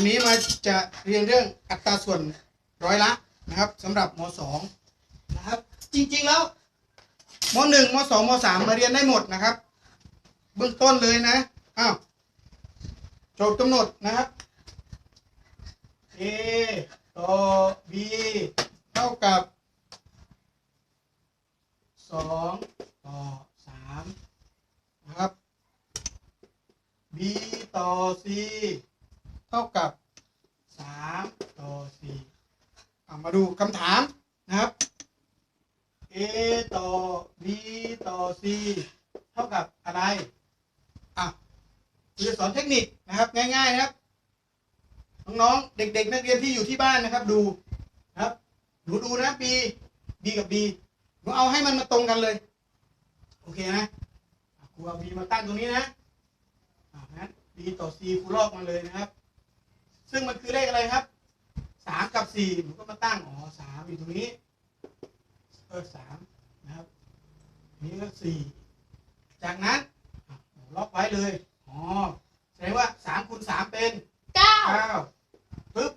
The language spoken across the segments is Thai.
วันนี้มาจะเรียนเรื่องอัตราส่วนร้อยละนะครับสำหรับมสองนะครับ จริงๆแล้วมหนึ่งมสองมสามมาเรียนได้หมดนะครับ เบื้องต้นเลยนะอ้าวโจทย์กำหนดนะครับ a ต่อ b เท่ากับสองต่อสามนะครับ b ต่อ c เท่ากับสามต่อสี่เอามาดูคำถามนะครับ a ต่อ b ต่อ c เท่ากับอะไรอะเราจะสอนเทคนิคนะครับ ง่ายๆนะครับน้องๆเด็ก ๆ นักเรียนที่อยู่ที่บ้านนะครับ ดูนะครับหนูดูนะ b b กับ b หนูเอาให้มันมาตรงกันเลย โอเคนะครูเอา b มาตั้งตรงนี้นะอ่างั้น b ต่อ c ครูลอกมาเลยนะครับ ซึ่งมันคือเลขอะไรครับสามกับสี่หนูก็มาตั้งอ๋อสามอยู่ตรงนี้เออสามนะครับนี่ก็สี่จากนั้นอะล็อกไว้เลยอ๋อแสดงว่าสามคูณสามเป็นเก้าเก้าปึ๊บ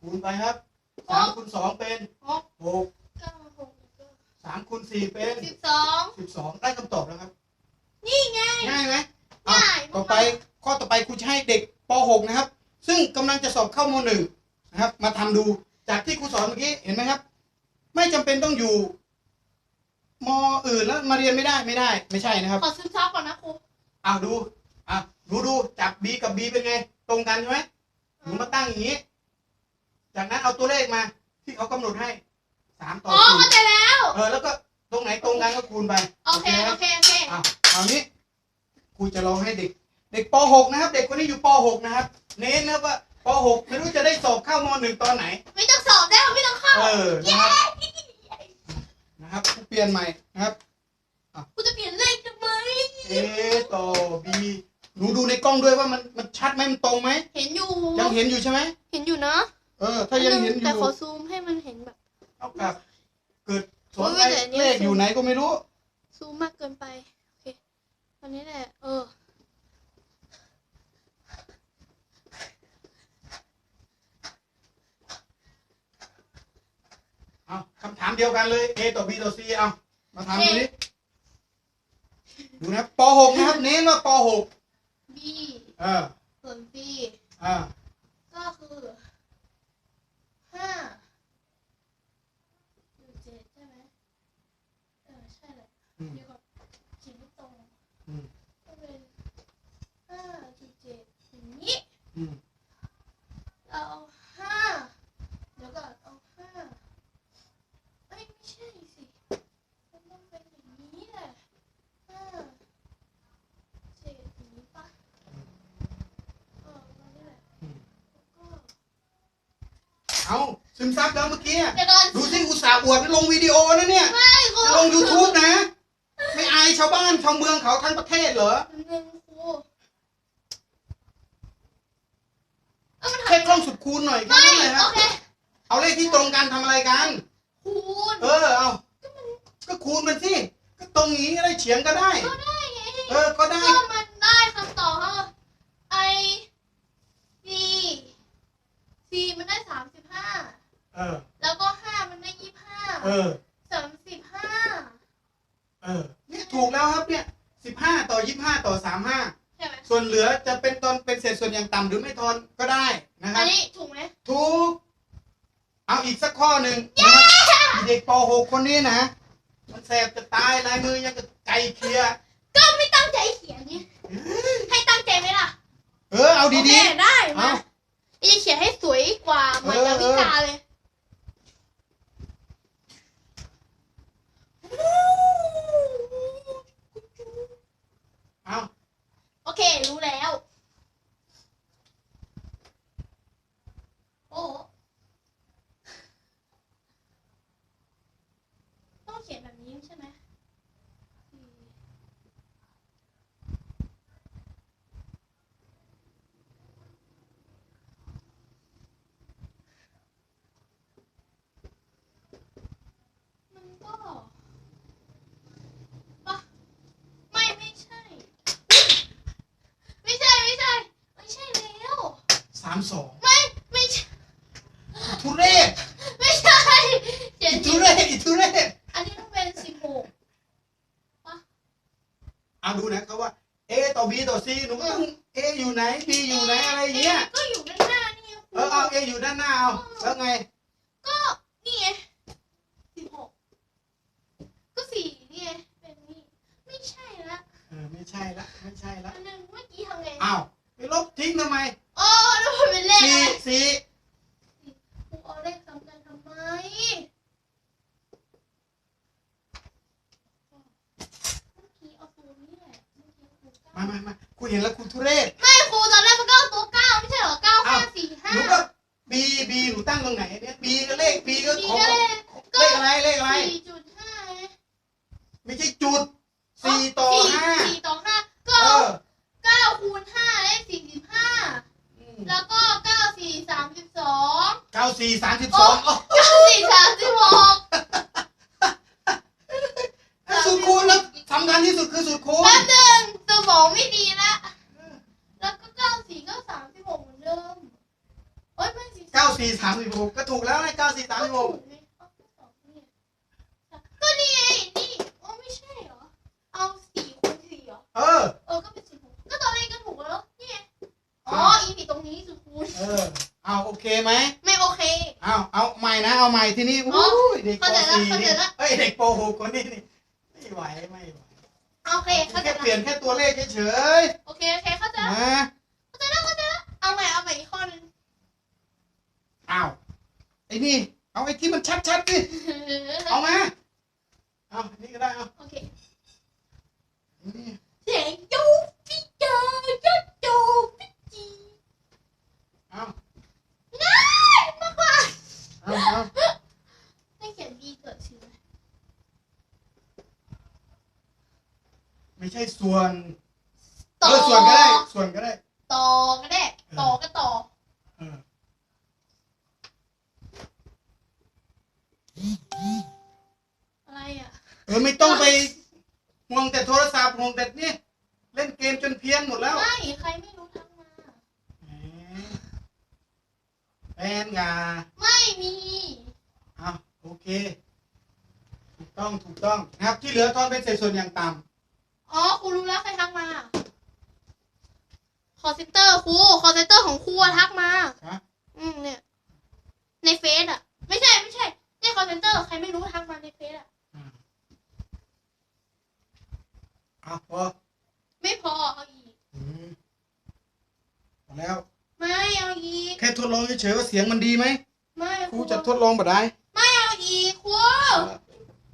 คูณไปครับสามคูณสองเป็นหกหกเก้าหกสามคูณสี่เป็นสิบสองสิบสองได้คำตอบแล้วครับ นี่ไงง่ายไหมอะง่ายต่อไปข้อต่อไปครูจะให้เด็กป .6 นะครับ ซึ่งกำลังจะสอบเข้าม .1 นะครับ มาทำดูจากที่ครูสอนเมื่อกี้เห็นไหมครับ ไม่จำเป็นต้องอยู่มอื่นแล้วมาเรียนไม่ได้ไม่ได้ ไม่ใช่นะครับขอซึมซับก่อนนะครูอ้าวดูอะดูดูจับ B กับ B เป็นไง ตรงกันใช่ไหมหนูมาตั้งอย่างนี้ จากนั้นเอาตัวเลขมา ที่เขากำหนดให้สามต่ออ๋อสี่เข้าใจแล้วเออแล้วก็ตรงไหนตรงกันก็คูณไปโอเคไหมโอเคโอเคอะคราวนี้ครูจะลองให้เด็ก เด็กป .6 นะครับ เด็กคนนี้อยู่ป .6 นะครับ เน้นนะครับว่าป .6 ไม่รู้จะได้สอบเข้าม .1 ตอนไหน ไม่ต้องสอบแล้วไม่ต้องเข้าเออนะครับนะครับครูเปลี่ยนใหม่นะครับ กูจะเปลี่ยนเลขทำไม A ต่อ B หนูดูในกล้องด้วยว่ามันมันชัดไหมมันตรงไหมเห็นอยู่ยังเห็นอยู่ใช่ไหมเห็นอยู่นะเออ ถ้ายังเห็นอแต่ยู่ขอซูมให้มันเห็นแบบเท่ากับ เกิดสวนโอ้ไปยแต่อันนี้ เลขอยู่ไหนก็ไม่รู้ซูมมากเกินไปโอเคอันนี้แหละเออ เอาคำถามเดียวกันเลย A ต่อ B ต่อ C เอา มาถามดูนี้ดูนะป .6 นะครับ เน้นว่าป .6 B เออส่วน C อ่า ก็คือห้าอยู่เจ็ดใช่ไหมเออใช่แหละ อืม เดี๋ยวก่อนเขียนไม่ตรง อืม ก็เป็นห้าจุดเจ็ดอย่างนี้ อืม เราเอาห้าเดี๋ยวก่อนเอาห้าเอ้ยไม่ใช่สิมันต้องเป็นอย่างนี้แหละห้าเจ็ดอย่างนี้ปะเออประมาณนี้แหละ อืม แล้วก็ เอาซึมซับแล้วเมื่อกี้อะเดี๋ยวก่อนดูสิอุตส่าห์อวดลงวิดีโอนะเนี่ย ไม่ครูจะลง YouTube นะ ไม่อายชาวบ้านชาวเมืองเขาทั้งประเทศเหรอ หนึ่งครูเออมันแค่กล้องสุดคูณหน่อยแค่ไม่นั้นเลยคโอรับเคเอาเลขที่ตรงกันทำอะไรกัน คูณเออเอาก็คูณมันสิ ก็ตรงนี้ก็ได้เฉียงก็ได้ ก็ได้ไงเออ ก็ได้ก็มัน c มันได้สามสิบห้าเออ แล้วก็ห้ามันได้ยี่ห้าเออ สามสิบห้าเออ เนี่ยถูกแล้วครับเนี่ยสิบห้าต่อยี่ห้าต่อสามห้าใช่ไหมส่วนเหลือจะเป็นตอนเป็นเศษส่วนอย่างต่ำหรือไม่ทอนก็ได้นะคอัรันบนี้ถูกไหมถูกเอาอีกสักข้อหนึ่งนะครับอีเด็กป .6 คนนี้นะ มันแสบจะตายลายมือยังกับไก่เคลียร์ก็ไม่ตั้งใจเขียนนี่ให้ตั้งใจไหมล่ะ เออเอาโอดีเคได้ๆมาเอาจะเขียนให้สวยกว่า เหมือนยาวิกาเลย เอา โอเค รู้แล้ว โอ้โหต้องเขียนแบบนี้ใช่ไหมอืมมันก็ปะไม่ไม่ใช่ ไม่ใช่ ไม่ใช่ ไม่ใช่แล้ว สามสองไม่ไม่ใช่ทุเรศไม่ใช่เขียนอีผิทุดเรศอีทุเรศอันนี้ต้องเป็นสิบหกเอาดูนะเขาว่า A ต่อ B ต่อ C หนูก็ต้อง A อยู่ไหน B อยู่ไหนอะไรอย่างเงี้ยก็อยู่ด้านหน้านี่ไงครูเออเอา A อยู่ด้านหน้าเอาแล้วไงก็นี่ไงสิบหกก็สี่นี่ไงเป็นนี่ไม่ใช่ละเออไม่ใช่ละไม่ใช่ละอันนึงเมื่อกี้ทำไงอ้าวไปลบทิ้งทำไม อ๋อแล้วมันเป็นเลข C อะไร C ครูเอาเลขซ้ำกันทำไมเมื่อกี้เอาตัวนี้แหละเมื่อกี้ครูเก้า มามามาคุณ เห็นแล้วคุณทุเรศไม่ครูตอนแรกมันก็เอาตัวเก้าไม่ใช่เหรอเก้าห้าสี่หห้านูก็ B B หนูตั้งตรงไหนเนี่ย B ก็เลข B ก็มีของก็เลขเลขอะไรเลขอะไรสี่จุดห้าไงไม่ใช่จุดสี่ต่อสี่ห้าสี่ต่อห้าก็เอเอาอเก้าคูณห้าได้สี่สิบห้าอืมแล้วก็เก้าสี่สามสิบสองเก้าสี่สามสิบสอง เก้าสี่สามสิบหก สูตรคูณแล้วสำคัญที่สุดคือสูตรคูณ แป๊บหนึงสมองไม่ดีละแล้วก็เก้าสี่ก็สามสิบหกเหมือนเดิมโอ๊ยไม่สี่ เก้าสี่สามสิบหกก็ถูกแล้วไงเก้าสี่สามสิบหก ถูกไงเอาก็สองเนี่ยก็นี่ไงนี่โอ้ไม่ใช่เหรอ เอาสี่คูณสี่เหรอ เออ เออ ก็เป็นสิบหกก็ตอนแรกก็ถูกแล้วนี่ไงอ๋อ อีผิดตรงนี้สุดคูณ เออ เอาโอเค ไหมไม่โอเค เอาเอาใหม่นะเอาใหม่ที่นี่อ๋ออุ้ยเด็กปเข้าใจละสี่เข้าใจนี่ละเอ้ยเด็กปหกคนนี้นี่ไม่ไหวไม่ไหวโอเคเข้าใจแค่ละเปลี่ยนแค่ตัวเลขเฉยโอเคโอเคเข้าใจๆละนะเข้าใจละเข้าใจละเอาใหม่เอาใหม่อีกข้อหนึงอ้าวไอ้นี่เอาไอ้ที่มันชัดๆดิเอามาเอาอันนี้ก็ได้เอาโอเค นี่ เสียงยูปิจาจูจูปิจี เอา ได้มากกว่า เอาเอา ให้เขียนบีเกิดชื่อไหม ไม่ใช่ส่วนเอต่ออส่วนก็ได้ ส่วนก็ได้ ต่อก็ได้ ต่อก็ต่อเอออะไรอะ เออไม่ต้องไปห่วงแต่โทรศัพท์ห่วงแต่นี่เล่นเกมจนเพี้ยนหมดแล้วไม่ใครไม่รู้ทักมาแหมแฟนงาไม่มีเอาโอเค ถูกต้องถูกต้องนะครับ ที่เหลือทอนเป็นเศษส่วนอย่างต่ อ๋อครูรู้แล้วใครทักมา คอเซนเตอร์ครู คอเซนเตอร์ของครูอะทักมาำฮะ อืมเนี่ย ในเฟซอะไม่ใช่ไม่ใช่เนี่ยคอเซนเตอร์ใครไม่รู้ทักมาในเฟซอะอ่าเอาพอไม่พอเอาอีก อืมพอแล้ว ไม่เอาอีก แค่ทดลองเฉยๆว่าเสียงมันดีไหมไม่ครูจะทดลองบ่ได้